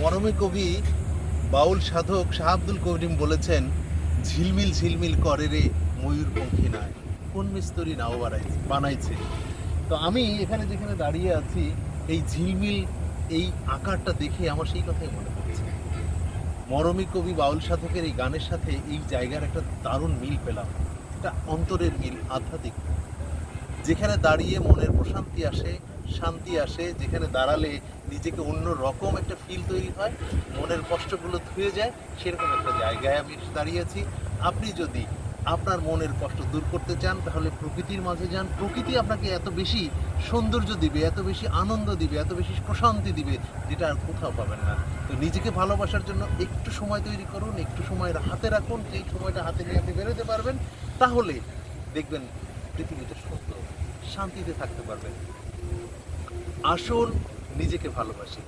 মরমী কবি বাউল সাধক শাহ আব্দুল করিম বলেছেন, ঝিলমিল ঝিলমিল করে রে ময়ূর ময়ূরপঙ্খী নাই কোন মিস্তরি নাও বানাইছে বানাইছে। তো আমি এখানে যেখানে দাঁড়িয়ে আছি, এই ঝিলমিল, এই আকারটা দেখে আমার সেই কথাই মনে পড়ছে। মরমী কবি বাউল সাধকের এই গানের সাথে এই জায়গার একটা দারুণ মিল পেলাম। একটা অন্তরের মিল, আধ্যাত্মিক যেখানে দাঁড়িয়ে মনের প্রশান্তি আসে শান্তি আসে, যেখানে দাঁড়ালে নিজেকে অন্য রকম একটা ফিল তৈরি হয়, মনের কষ্টগুলো ধুয়ে যায়, সেরকম একটা জায়গায় আমি দাঁড়িয়ে আছি। আপনি যদি আপনার মনের কষ্ট দূর করতে চান, তাহলে প্রকৃতির মাঝে যান। প্রকৃতি আপনাকে এত বেশি সৌন্দর্য দিবে, এত বেশি আনন্দ দিবে, এত বেশি প্রশান্তি দিবে, যেটা আর কোথাও পাবেন না। তো নিজেকে ভালোবাসার জন্য একটু সময় তৈরি করুন, একটু সময় হাতে রাখুন, যেই সময়টা হাতে নিয়ে আপনি বেরোতে পারবেন, তাহলে দেখবেন পৃথিবীতে সুন্দর, শান্তিতে থাকতে পারবেন। আসুন নিজেকে ভালোবাসি।